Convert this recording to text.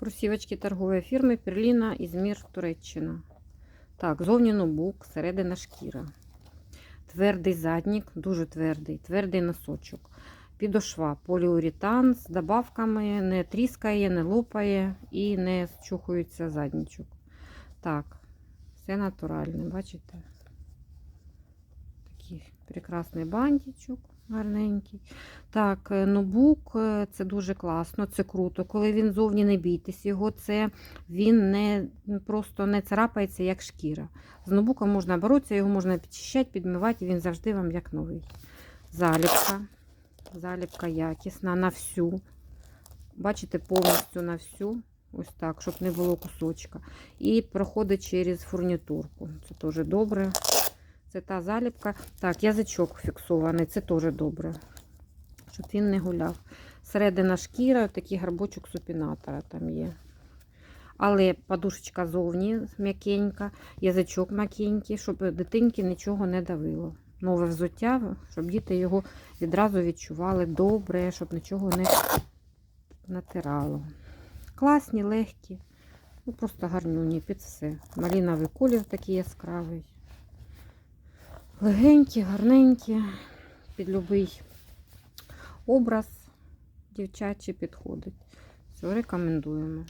Кросівочки торгової фірми Перліна Ізмір Туреччина. Так, зовні нобук, середина шкіра. Твердий заднік, дуже твердий, твердий носочок. Підошва, поліуретан з добавками, не тріскає, не лопає і не зчухується заднічок. Так, все натуральне, бачите? Такий прекрасний бантичок, гарненький. Так, е, ноутбук е, це дуже класно, це круто. Коли він зовні не бійтесь його, це він не просто не царапається, як шкіра. З ноутбуком можна боротися, його можна підчищати, підмивати, і він завжди вам як новий. Заліпка. Заліпка якісна на всю. Бачите, повністю на всю. Ось так, щоб не було кусочка. І проходить через фурнітурку. Це теж добре. Це та заліпка. Так, язичок фіксований, це теж добре. Щоб він не гуляв. Середина шкіра, такий гарбочок супінатора там є. Але подушечка зовні м'якенька, язичок м'якенький, щоб дитинки нічого не давило. Нове взуття, щоб діти його відразу відчували добре, щоб нічого не натирало. Класні, легкі, ну просто гарнюні під все. Маліновий колір такий яскравий. Легенькі, гарненькі, під будь-який образ дівчачі підходить. Все, рекомендуємо.